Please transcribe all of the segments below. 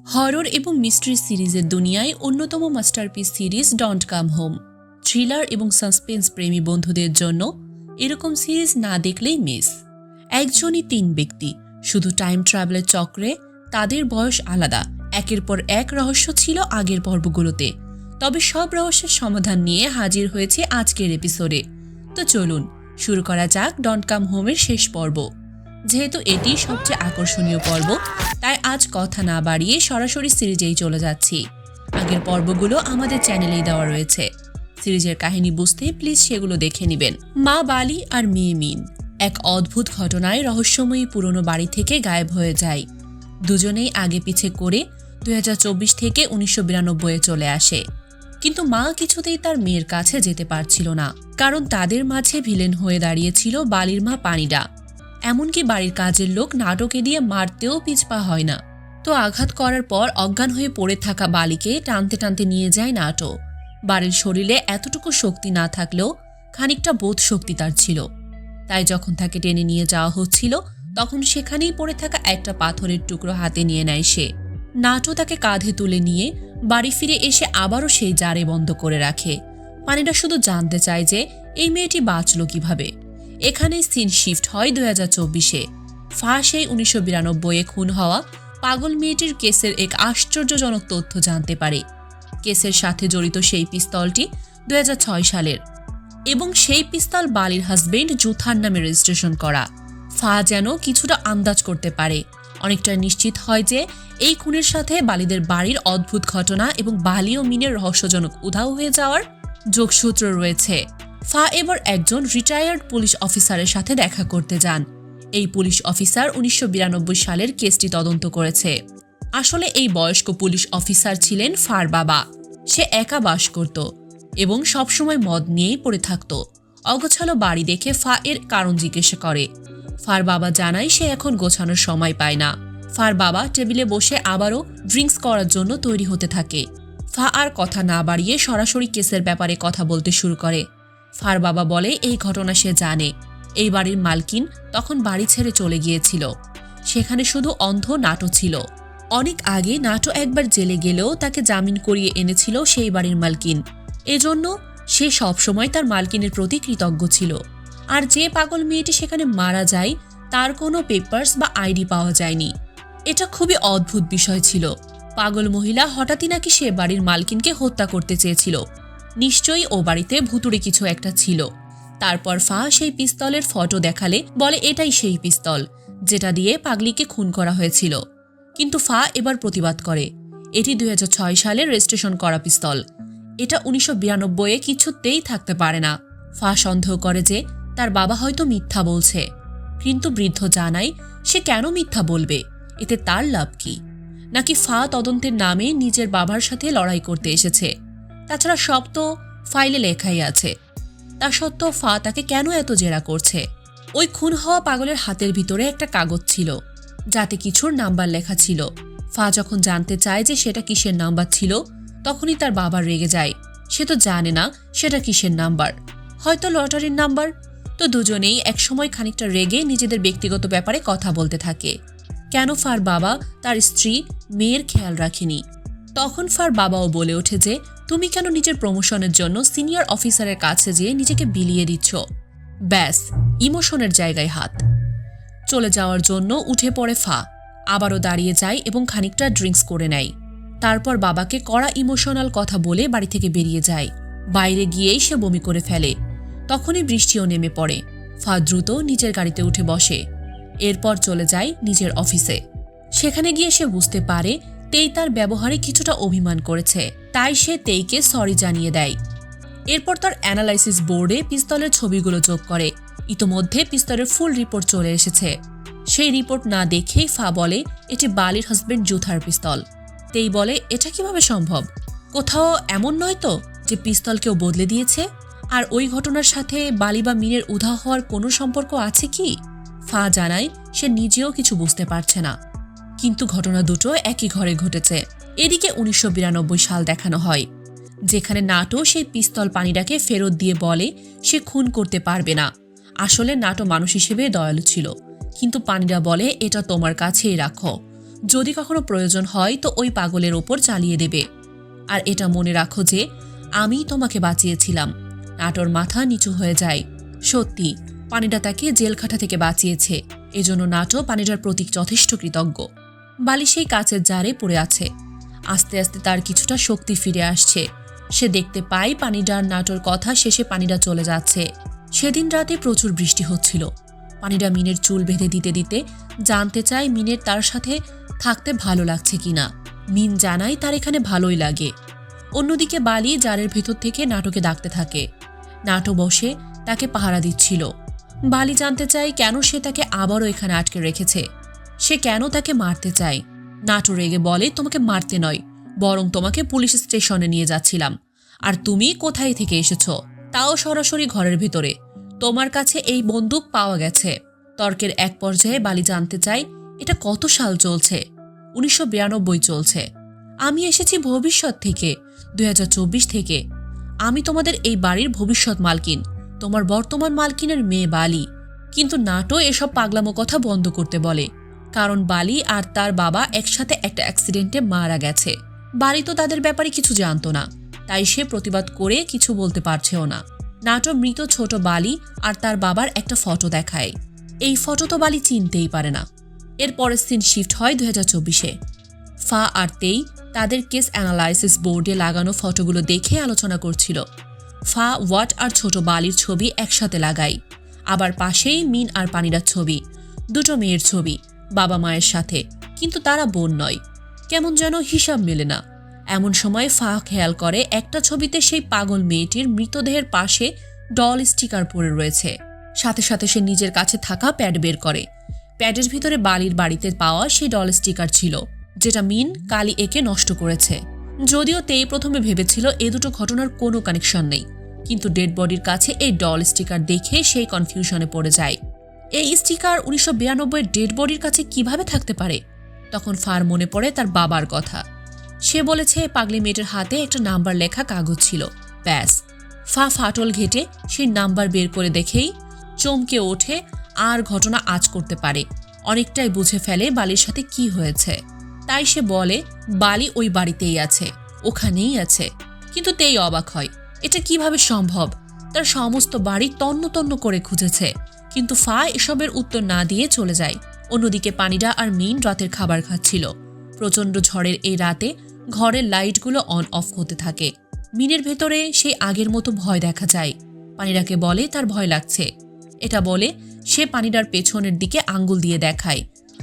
Horror এবং mystery সিরিজের দুনিয়ায় অন্যতম masterpiece series don't come home thriller এবং সাসপেন্স প্রেমী বন্ধুদের জন্য এরকম সিরিজ না দেখলেই মিস একজনই তিন ব্যক্তি, শুধু টাইম ট্রাভেলের চক্রে তাদের বয়স আলাদা। একের পর এক রহস্য ছিল আগের পর্বগুলোতে। তবে সব রহস্যের সমাধান নিয়ে হাজির হয়েছে আজকের এপিসোডে তো চলুন, শুরু করা যাক ডন্ট কাম হোমের শেষ পর্ব। যেহেতু এটি সবচেয়ে আকর্ষণীয় পর্ব, তাই আজ কথা না বাড়িয়ে সরাসরি সিরিজেই চলে যাচ্ছি। আগের পর্বগুলো আমাদের চ্যানেলেই দেওয়া রয়েছে। সিরিজের কাহিনী বুঝতে প্লিজ সেগুলো দেখে নেবেন। মা বালি আর মেয়ে মিন এক অদ্ভুত ঘটনায় রহস্যময়ী পুরনো বাড়ি থেকে গায়েব হয়ে যায়। দুজনেই আগে পিছে করে দুই হাজার চব্বিশ থেকে উনিশশো বিরানব্বইয়ে চলে আসে। কিন্তু মা কিছুতেই তার মেয়ের কাছে যেতে পারছিল না। কারণ তাদের মাঝে ভিলেন হয়ে দাঁড়িয়েছিল বালির মা পানিডা। এমনকি বাড়ির কাজের লোক নাটকে দিয়ে মারতেও পিছপা হয় না। তো আঘাত করার পর অজ্ঞান হয়ে পড়ে থাকা বালিকে টানতে টানতে নিয়ে যায় নাটো। বাড়ির শরীরে এতটুকু শক্তি না থাকলেও খানিকটা বোধ শক্তি তার ছিল। তাই যখন তাকে টেনে নিয়ে যাওয়া হচ্ছিল, তখন সেখানেই পড়ে থাকা একটা পাথরের টুকরো হাতে নিয়ে নেয় সে। নাটো তাকে কাঁধে তুলে নিয়ে বাড়ি ফিরে এসে আবারও সেই জারে বন্ধ করে রাখে। পানিটা শুধু জানতে চায় যে, এই মেয়েটি বাঁচল কীভাবে? এখানে সিন শিফট হয় দুই হাজার চব্বিশে। ফাঁস উনিশশো বিরানব্বইয়ে খুন হওয়া পাগল মেয়েটির কেসের এক আশ্চর্যজনক তথ্য জানতে পারে। কেসের সাথে জড়িত সেই পিস্তলটি দু হাজার ছয় সালের। এবং সেই পিস্তল বালির হাজবেন্ড জুথার নামে রেজিস্ট্রেশন করা। ফা যেন কিছুটা আন্দাজ করতে পারে। অনেকটা নিশ্চিত হয় যে এই খুনের সাথে বালিদের বাড়ির অদ্ভুত ঘটনা এবং বালি ও মিনের রহস্যজনক উধাও হয়ে যাওয়ার যোগসূত্র রয়েছে। ফা এবার একজন রিটায়ার্ড পুলিশ অফিসারের সাথে দেখা করতে যান। এই পুলিশ অফিসার উনিশশো বিরানব্বই সালের কেসটি তদন্ত করেছে। আসলে এই বয়স্ক পুলিশ অফিসার ছিলেন ফার বাবা। সে একা বাস করত এবং সবসময় মদ নিয়েই পড়ে থাকত। অগোছালো বাড়ি দেখে ফা এর কারণ জিজ্ঞাসা করে। ফার বাবা জানায় সে এখন গোছানোর সময় পায় না। ফার বাবা টেবিলে বসে আবারও ড্রিঙ্কস করার জন্য তৈরি হতে থাকে। ফা আর কথা না বাড়িয়ে সরাসরি কেসের ব্যাপারে কথা বলতে শুরু করে। ফার বাবা বলে এই ঘটনা সে জানে। এই বাড়ির মালকিন তখন বাড়ি ছেড়ে চলে গিয়েছিল। সেখানে শুধু অন্ধ নাটো ছিল। অনেক আগে নাটো একবার জেলে গেলেও তাকে জামিন করিয়ে এনেছিল সেই বাড়ির মালকিন। এজন্য সে সবসময় তার মালকিনের প্রতি কৃতজ্ঞ ছিল। আর যে পাগল মেয়েটি সেখানে মারা যায়, তার কোনো পেপার্স বা আইডি পাওয়া যায়নি। এটা খুবই অদ্ভুত বিষয় ছিল। পাগল মহিলা হঠাৎই নাকি সে বাড়ির মালকিনকে হত্যা করতে চেয়েছিল। নিশ্চয়ই ও বাড়িতে ভুতুড়ে কিছু একটা ছিল। তারপর ফা সেই পিস্তলের ফটো দেখালে বলে, এটাই সেই পিস্তল, যেটা দিয়ে পাগলিকে খুন করা হয়েছিল। কিন্তু ফা এবার প্রতিবাদ করে, এটি দুই হাজার ছয় সালে রেজিস্ট্রেশন করা পিস্তল। এটা উনিশশো বিরানব্বইয়ে কিছুতেই থাকতে পারে না। ফা সন্দেহ করে যে তার বাবা হয়তো মিথ্যা বলছে। কিন্তু বৃদ্ধ জানায়, সে কেন মিথ্যা বলবে? এতে তার লাভ কি? নাকি ফা তদন্তের নামে নিজের বাবার সাথে লড়াই করতে এসেছে? তাছাড়া সব তো ফাইলে লেখাই আছে। তা সত্ত্বেও ফা তাকে কেন এত জেরা করছে? ওই খুন হওয়া পাগলের হাতের ভিতরে একটা কাগজ ছিল, যাতে কিছুর নাম্বার লেখা ছিল। ফা যখন জানতে চায় যে সেটা কিসের নাম্বার ছিল, তখনই তার বাবা রেগে যায়। সে তো জানে না সেটা কিসের নাম্বার। হয়তো লটারির নাম্বার। তো দুজনেই একসময় খানিকটা রেগে নিজেদের ব্যক্তিগত ব্যাপারে কথা বলতে থাকে। কেন ফার বাবা তার স্ত্রী মেয়ের খেয়াল রাখেনি? তখন ফার বাবাও বলে ওঠে যে তুমি কেন নিজের প্রমোশনের জন্য সিনিয়র অফিসারের কাছে যেয়ে নিজেকে বিলিয়ে দিচ্ছ? ব্যাস ইমোশনের জায়গায় হাত। চলে যাওয়ার জন্য উঠে পড়ে ফা। আবারও দাঁড়িয়ে যায় এবং খানিকটা ড্রিঙ্কস করে নেয়। তারপর বাবাকে কড়া ইমোশনাল কথা বলে বাড়ি থেকে বেরিয়ে যায়। বাইরে গিয়েই সে বমি করে ফেলে। তখনই বৃষ্টিও নেমে পড়ে। ফা দ্রুত নিজের গাড়িতে উঠে বসে। এরপর চলে যায় নিজের অফিসে সেখানে গিয়ে সে বুঝতে পারে তেই তার ব্যবহারে কিছুটা অভিমান করেছে। তাই সে তেইকে সরি জানিয়ে দেয়। এরপর তার অ্যানালাইসিস বোর্ডে পিস্তলের ছবিগুলো যোগ করে। ইতোমধ্যে পিস্তলের ফুল রিপোর্ট চলে এসেছে। সেই রিপোর্ট না দেখেই ফা বলে, এটি বালির হাজবেন্ড জুথার পিস্তল। তেই বলে, এটা কীভাবে সম্ভব? কোথাও এমন নয় তো যে পিস্তল কেউ বদলে দিয়েছে? আর ওই ঘটনার সাথে বালি বা মিনের উধা হওয়ার কোনো সম্পর্ক আছে কি? ফা জানায়, সে নিজেও কিছু বুঝতে পারছে না। কিন্তু ঘটনা দুটো একই ঘরে ঘটেছে। এদিকে উনিশশো বিরানব্বই সাল দেখানো হয়। যেখানে নাটো সেই পিস্তল পানিটাকে ফেরত দিয়ে বলে সে খুন করতে পারবে না। আসলে নাটো মানুষ হিসেবে দয়ালু ছিল। কিন্তু পানিরা বলে, এটা তোমার কাছেই রাখো। যদি কখনো প্রয়োজন হয় তো ওই পাগলের ওপর চালিয়ে দেবে। আর এটা মনে রাখো যে, আমি তোমাকে বাঁচিয়েছিলাম। নাটোর মাথা নিচু হয়ে যায়। সত্যি, পানিটা তাকে জেলখাটা থেকে বাঁচিয়েছে। এজন্য নাটো পানিটার প্রতীক যথেষ্ট কৃতজ্ঞ। বালি সেই কাচের জারে পড়ে আছে। আস্তে আস্তে তার কিছুটা শক্তি ফিরে আসছে। সে দেখতে পায় পানিডার নাটোর কথা শেষে পানিটা চলে যাচ্ছে। সেদিন রাতে প্রচুর বৃষ্টি হচ্ছিল। পানিটা মিনের চুল বেঁধে দিতে দিতে জানতে চায় মিনের তার সাথে থাকতে ভালো লাগছে কিনা। মিন জানায় তার এখানে ভালোই লাগে। অন্যদিকে বালি জারের ভেতর থেকে নাটকে ডাকতে থাকে। নাটো বসে তাকে পাহারা দিচ্ছিল। বালি জানতে চায় কেন সে তাকে আবারও এখানে আটকে রেখেছে। সে কেন তাকে মারতে চায়? নাটো রেগে বলে, তোমাকে মারতে নয়, বরং তোমাকে পুলিশ স্টেশনে নিয়ে যাচ্ছিলাম। আর তুমি কোথায় থেকে এসেছ? তাও সরাসরি ঘরের ভিতরে। তোমার কাছে এই বন্দুক পাওয়া গেছে। তর্কের এক পর্যায়ে বালি জানতে চায় এটা কত সাল চলছে? উনিশশো বিরানব্বই চলছে। আমি এসেছি ভবিষ্যৎ থেকে দু হাজার চব্বিশ থেকে। আমি তোমাদের এই বাড়ির ভবিষ্যৎ মালকিন, তোমার বর্তমান মালকিনের মেয়ে বালি। কিন্তু নাটো এসব পাগলামো কথা বন্ধ করতে বলে। কারণ বালি আর তার বাবা একসাথে একটা অ্যাক্সিডেন্টে মারা গেছে। বালি তো তাদের ব্যাপারে কিছু জানতো না, তাই সে প্রতিবাদ করে কিছু বলতে পারছেও না। নাটো মৃত ছোট বালি আর তার বাবার একটা ফটো দেখায়। এই ফটো তো বালি চিনতেই পারে না। এর পরের সিন শিফট হয় দুই হাজার চব্বিশে। ফা আর তেই তাদের কেস অ্যানালাইসিস বোর্ডে লাগানো ফটোগুলো দেখে আলোচনা করছিল। ফা, ওয়াট আর ছোট বালির ছবি একসাথে লাগাই আবার পাশেই মিন আর পানিরার ছবি, দুটো মেয়ের ছবি। বাবা মায়ের সাথে, কিন্তু তারা বোন নয়। কেমন যেন হিসাব মেলে না। এমন সময় ফা খেয়াল করে, একটা ছবিতে সেই পাগল মেয়েটির মৃতদেহের পাশে ডল স্টিকার পড়ে রয়েছে। সাথে সাথে সে নিজের কাছে থাকা প্যাড বের করে। প্যাডের ভিতরে বালির বাড়িতে পাওয়া সেই ডল স্টিকার ছিল, যেটা মিন কালি একে নষ্ট করেছে। যদিও তেই প্রথমে ভেবেছিল এ দুটো ঘটনার কোনো কানেকশন নেই, কিন্তু ডেড বডির কাছে এই ডল স্টিকার দেখে সেই কনফিউশনে পড়ে যায়। এই স্টিকার উনিশশো বিরানব্বই ডেড বডির কাছে কীভাবে থাকতে পারে? তখন ফার মনে পড়ে তার বাবার কথা। সে বলেছে, পাগলি মেয়েটার হাতে একটা নাম্বার লেখা কাগজ ছিল। ব্যাস। ফা ফাটল ঘেটে সেই নাম্বার বের করে দেখেই চমকে ওঠে, আর ঘটনা আজ করতে পারে। অনেকটাই বুঝে ফেলে বালির সাথে কি হয়েছে। তাই সে বলে, বালি ওই বাড়িতেই আছে, ওখানেই আছে। কিন্তু তেই অবাক হয়, এটা কীভাবে সম্ভব? তার সমস্ত বাড়ি তন্ন তন্ন করে খুঁজেছে। কিন্তু ফা এসবের উত্তর না দিয়ে চলে যায়। অন্যদিকে পানিডা আর মিন রাতের খাবার খাচ্ছিল। প্রচণ্ড ঝড়ের এই রাতে ঘরের লাইটগুলো অন অফ হতে থাকে। মিনের ভেতরে সেই আগের মতো ভয় দেখা যায়। পানিরাকে বলে তার ভয় লাগছে। এটা বলে সে পানিডার পেছনের দিকে আঙ্গুল দিয়ে দেখায়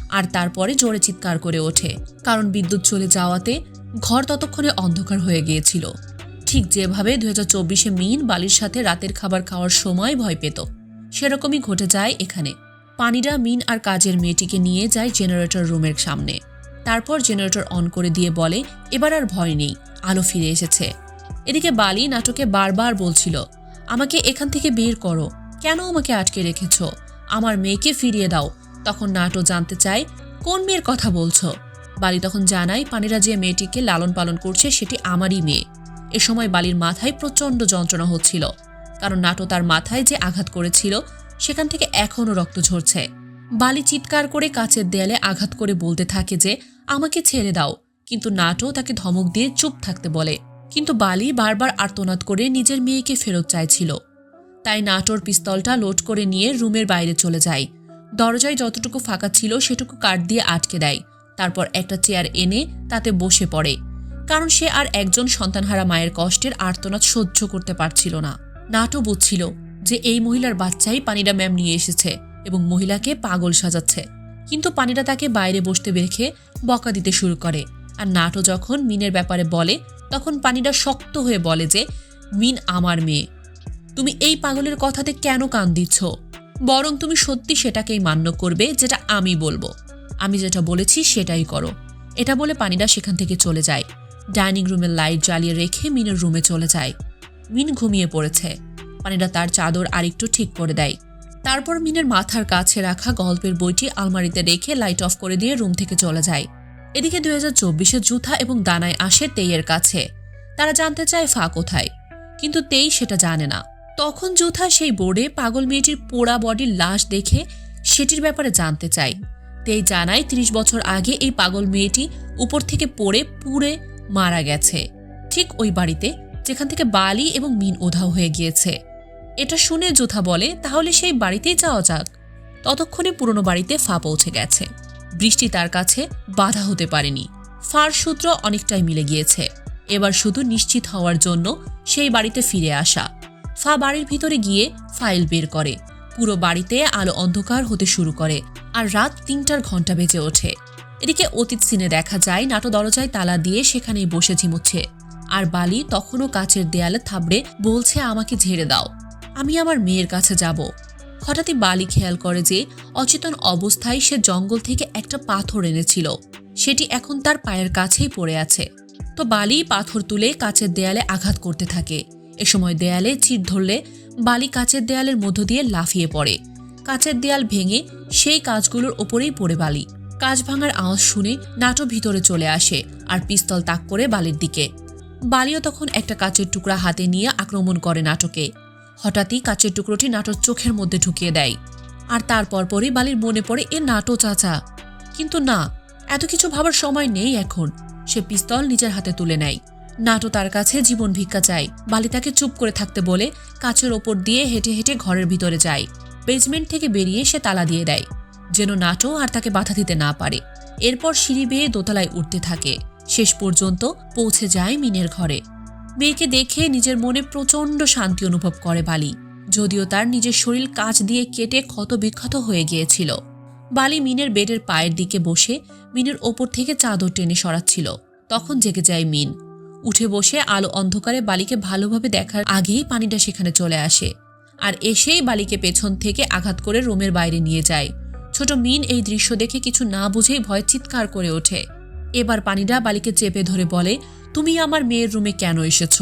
আর তারপরে জোরে চিৎকার করে ওঠে, কারণ বিদ্যুৎ চলে যাওয়াতে ঘর ততক্ষণে অন্ধকার হয়ে গিয়েছিল। ঠিক যেভাবে দু হাজার চব্বিশে মিন বালির সাথে রাতের খাবার খাওয়ার সময় ভয় পেত। সেরকমই ঘটে যায় এখানে। পানিরা মিন আর কাজের মেয়েটিকে নিয়ে যায় জেনারেটর রুমের সামনে। তারপর জেনারেটর অন করে দিয়ে বলে, এবার আর ভয় নেই, আলো ফিরে এসেছে। এদিকে বালি নাটকে বারবার বলছিল, আমাকে এখান থেকে বের করো। কেন আমাকে আটকে রেখেছ? আমার মেয়েকে ফিরিয়ে দাও। তখন নাটো জানতে চায়, কোন মেয়ের কথা বলছো? বালি তখন জানায় পানিরা যে মেয়েটিকে লালন পালন করছে, সেটি আমারই মেয়ে। এ সময় বালির মাথায় প্রচণ্ড যন্ত্রণা হচ্ছিল। কারণ নাটো তার মাথায় যে আঘাত করেছিল, সেখান থেকে এখনও রক্ত ঝরছে। বালি চিৎকার করে কাচের দেয়ালে আঘাত করে বলতে থাকে যে, আমাকে ছেড়ে দাও। কিন্তু নাটো তাকে ধমক দিয়ে চুপ থাকতে বলে। কিন্তু বালি বারবার আর্তনাদ করে নিজের মেয়েকে ফেরত চাইছিল। তাই নাটোর পিস্তলটা লোড করে নিয়ে রুমের বাইরে চলে যায়। দরজায় যতটুকু ফাঁকা ছিল সেটুকু কাঠ দিয়ে আটকে দেয়। তারপর একটা চেয়ার এনে তাতে বসে পড়ে। কারণ সে আর একজন সন্তানহারা মায়ের কষ্টের আর্তনাদ সহ্য করতে পারছিল না। নাটো বুঝছিল যে এই মহিলার বাচ্চাই পানিরা ম্যাম নিয়ে এসেছে এবং মহিলাকে পাগল সাজাচ্ছে। কিন্তু পানিরা তাকে বাইরে বসতে রেখে বকা দিতে শুরু করে। আর নাটো যখন মিনের ব্যাপারে বলে, তখন পানিরা শক্ত হয়ে বলে যে, মিন আমার মেয়ে। তুমি এই পাগলের কথাতে কেন কান দিচ্ছ? বরং তুমি সত্যি সেটাকেই মান্য করবে যেটা আমি বলব। আমি যেটা বলেছি সেটাই করো। এটা বলে পানিরা সেখান থেকে চলে যায়। ডাইনিং রুমের লাইট জ্বালিয়ে রেখে মিনের রুমে চলে যায়। মিন ঘুমিয়ে পড়েছে। পানিরা তার চাদর আরেকটু ঠিক করে দেয়। তারপর মিনের মাথার কাছে রাখা গল্পের বইটি আলমারিতে রেখে লাইট অফ করে দিয়ে রুম থেকে চলে যায়। এদিকে দুই হাজার চব্বিশে জুথা এবং দানায় আসে তেইয়ের কাছে। তারা জানতে চায় ফা কোথায়। কিন্তু তেই সেটা জানে না। তখন জুথা সেই বোর্ডে পাগল মেয়েটির পোড়া বডির লাশ দেখে সেটির ব্যাপারে জানতে চায়। তেই জানায় তিরিশ বছর আগে এই পাগল মেয়েটি উপর থেকে পড়ে পুড়ে মারা গেছে। ঠিক ওই বাড়িতে যেখান থেকে বালি এবং মিন উধাও হয়ে গিয়েছে। এটা শুনে জুথা বলে, তাহলে সেই বাড়িতেই যাওয়া যাক। ততক্ষণে পুরনো বাড়িতে ফা পৌঁছে গেছে। বৃষ্টি তার কাছে বাধা হতে পারেনি। ফার সূত্র অনেকটাই মিলে গিয়েছে। এবার শুধু নিশ্চিত হওয়ার জন্য সেই বাড়িতে ফিরে আসা। ফা বাড়ির ভিতরে গিয়ে ফাইল বের করে। পুরো বাড়িতে আলো অন্ধকার হতে শুরু করে আর রাত তিনটার ঘণ্টা বেজে ওঠে। এদিকে অতীত সিনে দেখা যায় নাটো দরজায় তালা দিয়ে সেখানেই বসে ঝিমুচ্ছে। আর বালি তখনও কাচের দেয়ালে থাবড়ে বলছে, আমাকে ঝেড়ে দাও। আমি আমার মেয়ের কাছে যাব। হঠাৎই বালি খেয়াল করে যে অচেতন অবস্থায় সে জঙ্গল থেকে একটা পাথর এনেছিল। সেটি এখন তার পায়ের কাছেই পড়ে আছে। তো বালি পাথর তুলে কাচের দেয়ালে আঘাত করতে থাকে। এ সময় দেয়ালে চির ধরলে বালি কাচের দেয়ালের মধ্য দিয়ে লাফিয়ে পড়ে। কাচের দেয়াল ভেঙে সেই কাজগুলোর ওপরেই পড়ে বালি। কাজ ভাঙার আওয়াজ শুনে নাটো ভিতরে চলে আসে আর পিস্তল তাক করে বালির দিকে। বালিও তখন একটা কাচের টুকরা হাতে নিয়ে আক্রমণ করে নাটকে। হঠাৎই কাচের টুকরোটি নাটোর চোখের মধ্যে ঢুকিয়ে দেয়। আর তারপর পরই বালির মনে পড়ে এ নাটো চাচা। কিন্তু না, এত কিছু ভাবার সময় নেই এখন। সে পিস্তল নিজের হাতে তুলে নেয়। নাটো তার কাছে জীবন ভিক্ষা চায়। বালি তাকে চুপ করে থাকতে বলে কাচের ওপর দিয়ে হেঁটে হেঁটে ঘরের ভিতরে যায়। বেজমেন্ট থেকে বেরিয়ে সে তালা দিয়ে দেয়। যেন নাটো আর তাকে বাধা দিতে না পারে। এরপর সিঁড়ি বেয়ে দোতলায় উঠতে থাকে। শেষ পর্যন্ত পৌঁছে যায় মিনের ঘরে। মেয়েকে দেখে নিজের মনে প্রচণ্ড শান্তি অনুভব করে বালি। যদিও তার নিজের শরীর কাজ দিয়ে কেটে ক্ষত বিক্ষত হয়ে গিয়েছিল। বালি মিনের বেডের পায়ের দিকে বসে মিনের ওপর থেকে চাদর টেনে সরাচ্ছিল। তখন জেগে যায় মিন। উঠে বসে আলো অন্ধকারে বালিকে ভালোভাবে দেখার আগেই পানিটা সেখানে চলে আসে। আর এসেই বালিকে পেছন থেকে আঘাত করে রুমের বাইরে নিয়ে যায়। ছোট মিন এই দৃশ্য দেখে কিছু না বুঝেই ভয় চিৎকার করে ওঠে। এবার পানিটা বালিকে চেপে ধরে বলে, তুমি আমার মেয়ের রুমে কেন এসেছ?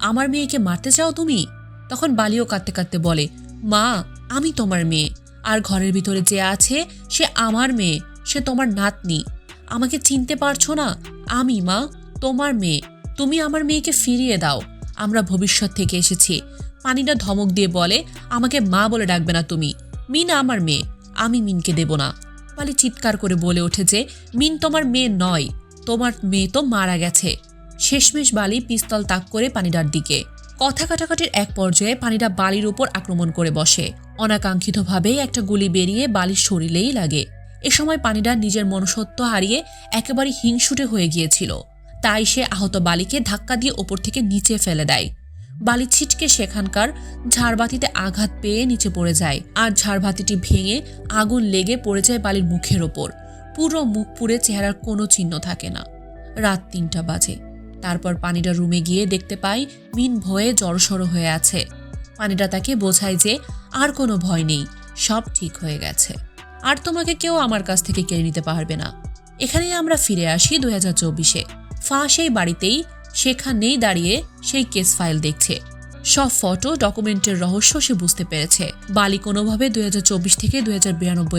আমার মেয়েকে মারতে চাও তুমি? তখন বালিও কাঁদতে কাঁদতে বলে, মা, আমি তোমার মেয়ে। আর ঘরের ভিতরে যে আছে, সে আমার মেয়ে। সে তোমার নাতনি। আমাকে চিনতে পারছ না? আমি, মা, তোমার মেয়ে। তুমি আমার মেয়েকে ফিরিয়ে দাও। আমরা ভবিষ্যৎ থেকে এসেছি। পানিটা ধমক দিয়ে বলে, আমাকে মা বলে ডাকবে না তুমি। মিন আমার মেয়ে। আমি মিনকে দেব না। বালি চিৎকার করে বলে ওঠে যে, মিন তোমার মেয়ে নয়, তোমার মেয়ে তো মারা গেছে। শেষমেশ বালি পিস্তল তাক করে পানিডার দিকে। কথা কাটাকাটির এক পর্যায়ে পানিটা বালির উপর আক্রমণ করে বসে। অনাকাঙ্ক্ষিতভাবেই একটা গুলি বেরিয়ে বালির শরীরেই লাগে। এ সময় পানিডা নিজের মনুষ্যত্ব হারিয়ে একেবারে হিংসুটে হয়ে গিয়েছিল। তাই সে আহত বালিকে ধাক্কা দিয়ে ওপর থেকে নিচে ফেলে দেয়। বালি ছিটকে সেখানকার ঝাড়বাতিতে আঘাত পেয়ে নিচে পড়ে যায়। আর ঝাড়বাতিটি ভেঙে আগুন লেগে পড়ে যায় বালির মুখের ওপর। পুরো মুখ পুড়ে চেহারার কোনো চিহ্ন থাকে না। রাত তিনটা বাজে। তারপর পানিটা রুমে গিয়ে দেখতে পাই মিন ভয়ে জড়সড় হয়ে আছে। পানিটা তাকে বোঝায় যে আর কোনো ভয় নেই, সব ঠিক হয়ে গেছে। আর তোমাকে কেউ আমার কাছ থেকে কেড়ে নিতে পারবে না। এখানেই আমরা ফিরে আসি দুই হাজার চব্বিশে। ফা সেই বাড়িতেই সেখানেই দাঁড়িয়ে সেই কেস ফাইল দেখছে। সব ফটো ডকুমেন্টের রহস্য সে বুঝতে পেরেছে। বালি কোনোভাবে দুই চব্বিশ থেকে দুই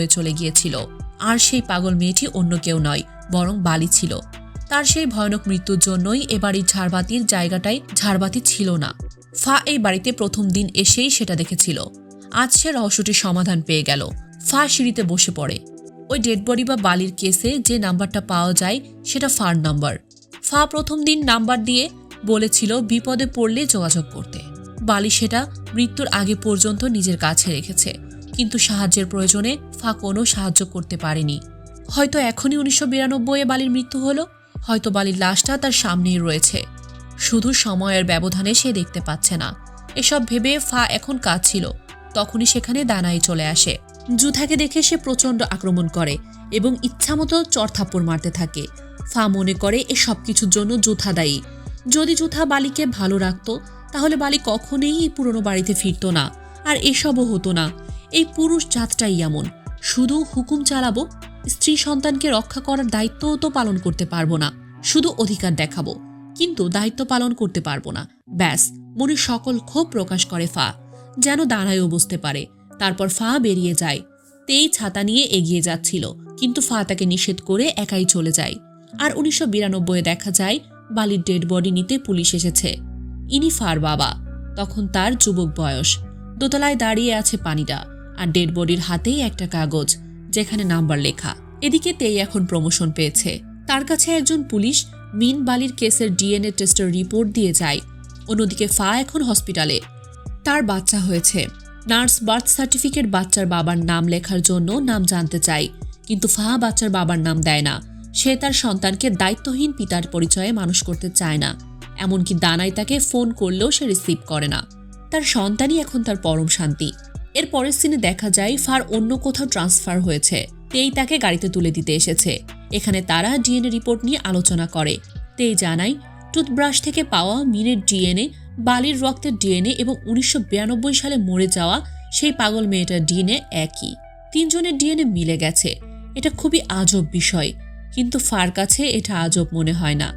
এ চলে গিয়েছিল। আর সেই পাগল মেয়েটি অন্য কেউ নয়, বরং বালি ছিল। তার সেই ভয়ানক মৃত্যুর জন্যই এবারই ঝাড়বাতির জায়গাটায় ঝাড়বাতি ছিল না। ফা এই বাড়িতে প্রথম দিন এসেই সেটা দেখেছিল। আজ সে রহস্যটির সমাধান পেয়ে গেল। ফা সিঁড়িতে বসে পড়ে। ওই ডেড বডি বা বালির কেসে যে নাম্বারটা পাওয়া যায়, সেটা ফার নাম্বার ফা প্রথম দিন নাম্বার দিয়ে বলেছিল বিপদে পড়লে যোগাযোগ করতে। বালি সেটা মৃত্যুর আগে পর্যন্ত নিজের কাছে রেখেছে, কিন্তু সাহায্যের প্রয়োজনে ফা কোনো সাহায্য করতে পারেনি। হয়তো এখনই উনিশশো বিরানব্বই বালির মৃত্যু হলো, হয়তো বালির লাশটা তার সামনেই রয়েছে। শুধু সময়ের ব্যবধানে সে দেখতে পাচ্ছে না। এসব ভেবে ফা এখন কাজ ছিল তখনই সেখানে দানাই চলে আসে। জুথাকে দেখে সে প্রচণ্ড আক্রমণ করে এবং ইচ্ছামতো চরথাপ্পড় মারতে থাকে। ফা মনে করে এ সব কিছুর জন্য জুথা দায়ী। যদি জুথা বালিকে ভালো রাখত, তাহলে বালি কখনোই এই পুরনো বাড়িতে ফিরতো না, আর এসবও হতো না। এই পুরুষ জাতটাই এমন। শুধু হুকুম চালাবো, স্ত্রী সন্তানকে রক্ষা করার দায়িত্বও তো পালন করতে পারব না, শুধু অধিকার দেখাবো, কিন্তু দায়িত্ব পালন করতে পারব না। ব্যাস, মনে সকল ক্ষোভ প্রকাশ করে ফা। যেন দাঁড়ায়ও বুঝতে পারে, তারপর ফা বেরিয়ে যায়। তেই ছাতা নিয়ে এগিয়ে যাচ্ছিল, কিন্তু ফা তাকে নিষেধ করে একাই চলে যায়। আর উনিশশো বিরানব্বই দেখা যায় বালির ডেড বডি নিতে পুলিশ এসেছে। ইনি ফার বাবা। তখন তার যুবক বয়স। দোতলায় দাঁড়িয়ে আছে পানিটা আর ডেড বডির হাতেই একটা কাগজ, যেখানে নাম্বার লেখা। এদিকে তেই এখন প্রমোশন পেয়েছে। তার কাছে একজন পুলিশ মিন বালির কেসের ডিএনএ টেস্টের রিপোর্ট দিয়ে যায়। অন্যদিকে ফা এখন হসপিটালে। তার বাচ্চা হয়েছে। নার্স বার্থ সার্টিফিকেট বাচ্চার বাবার নাম লেখার জন্য নাম জানতে চায়, কিন্তু ফাহা বাচ্চার বাবার নাম দেয় না। সে তার সন্তানকে দায়িত্বহীন পিতার পরিচয়ে মানুষ করতে চায় না। এমনকি দানাই তাকে ফোন করলেও সে রিসিভ করে না। তার সন্তানই এখন তার পরম শান্তি। এর পরের সিনে দেখা যায়, ফার অন্য কোথাও ট্রান্সফার হয়েছে। তেই তাকে গাড়িতে তুলে দিতে এসেছে। এখানে তারা ডিএনএ রিপোর্ট নিয়ে আলোচনা করে। তেই জানায়, টুথব্রাশ থেকে পাওয়া মিনের ডিএনএ, বালির রক্তের ডিএনএ এবং উনিশশো বিরানব্বই সালে মরে যাওয়া সেই পাগল মেয়েটার ডিএনএ একই। তিনজনের ডিএনএ মিলে গেছে। এটা খুবই আজব বিষয়। কিন্তু ফার কাছে এটা আজব মনে হয় না,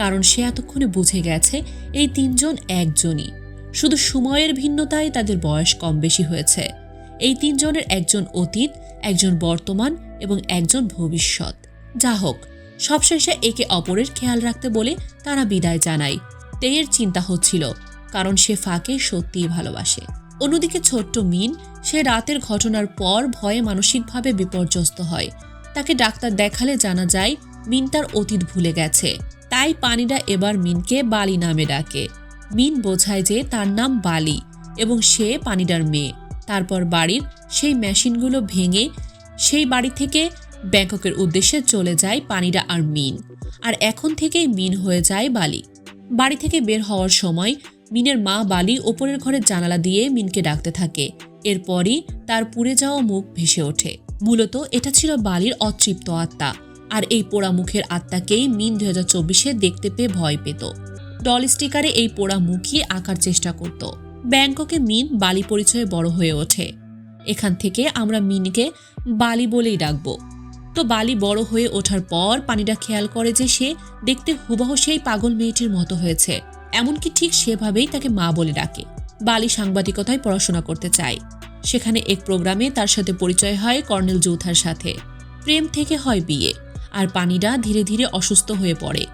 কারণ সে এতক্ষণে বুঝে গেছে এই তিনজন একজনই। শুধু সময়ের ভিন্নতায় তাদের বয়স কম বেশি হয়েছে। এই তিনজনের একজন অতীত, একজন বর্তমান এবং একজন ভবিষ্যৎ। যা হোক, সবশেষে একে অপরের খেয়াল রাখতে বলে তারা বিদায় জানায়। তেয়ের চিন্তা হচ্ছিল, কারণ সে ফাঁকে সত্যিই ভালোবাসে। অন্যদিকে ছোট্ট মিন, সে রাতের ঘটনার পর ভয়ে মানসিকভাবে বিপর্যস্ত হয়। তাকে ডাক্তার দেখালে জানা যায়, মিন তার অতীত ভুলে গেছে। তাই পানিরা এবার মিনকে বালি নামে ডাকে। মিন বোঝায় যে তার নাম বালি এবং সে পানিডার মেয়ে। তারপর বাড়ির সেই মেশিনগুলো ভেঙে সেই বাড়ি থেকে ব্যাংককের উদ্দেশ্যে চলে যায় পানিরা আর মিন। আর এখন থেকেই মিন হয়ে যায় বালি। বাড়ি থেকে বের হওয়ার সময় মিনের মা বালি ওপরের ঘরের জানালা দিয়ে মিনকে ডাকতে থাকে। এরপরই তার পুড়ে যাওয়া মুখ ভেসে ওঠে। মূলত এটা ছিল বালির অতৃপ্ত আত্মা, আর এই পোড়া মুখের আত্মাকেই মিন দুই হাজার চব্বিশে দেখতে পেয়ে ভয় পেত। ডল স্টিকারে এই পোড়া মুখই আঁকার চেষ্টা করত। ব্যাংককে মিন বালি পরিচয়ে বড় হয়ে ওঠে। এখান থেকে আমরা মিনকে বালি বলেই ডাকবো। তো বালি বড় হয়ে ওঠার পর পানিটা খেয়াল করে যে সে দেখতে হুবহ সেই পাগল মেয়েটির মতো হয়েছে। এমনকি ঠিক সেভাবেই তাকে মা বলে ডাকে। বালি সাংবাদিকতায় পড়াশোনা করতে চায়। সেখানে এক প্রোগ্রামে তার সাথে পরিচয় হয় কর্নেল যৌথার সাথে। প্রেম থেকে হয় বিয়ে। আর পানিডা ধীরে ধীরে অসুস্থ হয়ে পড়ে।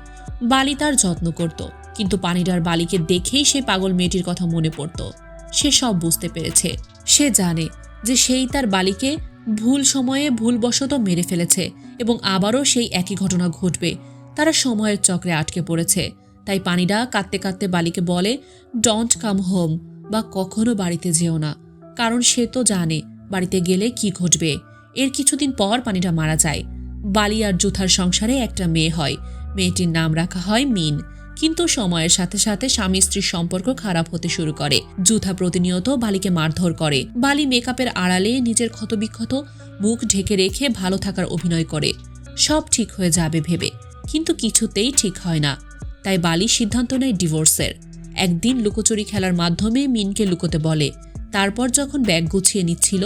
বালি তার যত্ন করত, কিন্তু পানিডার বালিকে দেখেই সে পাগল মেয়েটির কথা মনে পড়ত। সে সব বুঝতে পেরেছে। সে জানে যে সেই তার বালিকে ভুল সময়ে ভুলবশত মেরে ফেলেছে এবং আবারও সেই একই ঘটনা ঘটবে। তারা সময়ের চক্রে আটকে পড়েছে। তাই পানিডা কাঁদতে কাঁদতে বালিকে বলে ডন্ট কাম হোম বা কখনো বাড়িতে যেও না। কারণ সে তো জানে বাড়িতে গেলে কি ঘটবে। এর কিছুদিন পর পানিটা মারা যায়। বালি আর জুথার সংসারে একটা মেয়ে হয়। মেয়েটির নাম রাখা হয় মিন। কিন্তু সময়ের সাথে সাথে স্বামী স্ত্রীর সম্পর্ক খারাপ হতে শুরু করে। জুথা প্রতিনিয়ত বালিকে মারধর করে। বালি মেকআপের আড়ালে নিজের ক্ষতবিক্ষত মুখ ঢেকে রেখে ভালো থাকার অভিনয় করে। সব ঠিক হয়ে যাবে ভেবে। কিন্তু কিছুতেই ঠিক হয় না। তাই বালি সিদ্ধান্ত নেয় ডিভোর্সের। একদিন লুকোচুরি খেলার মাধ্যমে মিনকে লুকোতে বলে। তারপর যখন ব্যাগ গুছিয়ে নিচ্ছিল,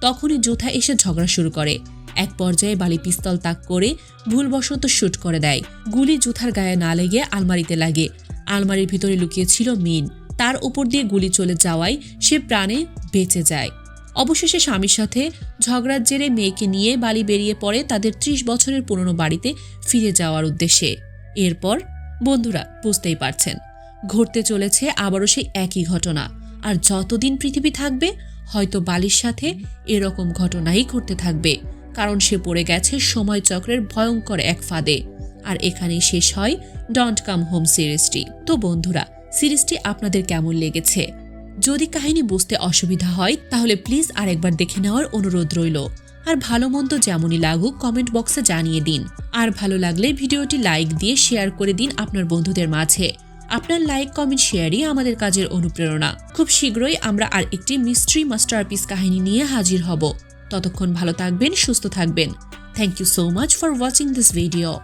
তখনই জুথা এসে ঝগড়া শুরু করে। এক পর্যায়ে বালি পিস্তল তাক করে ভুলবশত শ্যুট করে দেয়। গুলি জুথার গায়ে না লেগে আলমারিতে লাগে। আলমারির ভিতরে লুকিয়েছিল মিন। তার উপর দিয়ে গুলি চলে যাওয়ায় সে প্রাণে বেঁচে যায়। অবশেষে স্বামীর সাথে ঝগড়ার জেরে মেয়েকে নিয়ে বালি বেরিয়ে পড়ে তাদের ত্রিশ বছরের পুরনো বাড়িতে ফিরে যাওয়ার উদ্দেশ্যে। এরপর বন্ধুরা বুঝতেই পারছেন, ঘটতে চলেছে আবারও সেই একই ঘটনা। আর যতদিন পৃথিবী থাকবে, হয়তো বালির সাথে এরকম ঘটনাই ঘটতে থাকবে, কারণ সে পড়ে গেছে সময় চক্রের ভয়ঙ্কর এক ফাঁদে। আর এখানেই শেষ হয় ডন্ট কাম হোম সিরিজটি। তো বন্ধুরা, সিরিজটি আপনাদের কেমন লেগেছে? যদি কাহিনী বুঝতে অসুবিধা হয়, তাহলে প্লিজ আরেকবার দেখে নেওয়ার অনুরোধ রইল। আর ভালো মন্দ যেমনই লাগুক, কমেন্ট বক্সে জানিয়ে দিন। আর ভালো লাগলে ভিডিওটি লাইক দিয়ে শেয়ার করে দিন আপনার বন্ধুদের মাঝে। আপনার লাইক, কমেন্ট, শেয়ারই আমাদের কাজের অনুপ্রেরণা। খুব শীঘ্রই আমরা আর একটি মিস্ট্রি মাস্টারপিস কাহিনী নিয়ে হাজির হব। ততক্ষণ ভালো থাকবেন, সুস্থ থাকবেন। Thank you so much for watching this video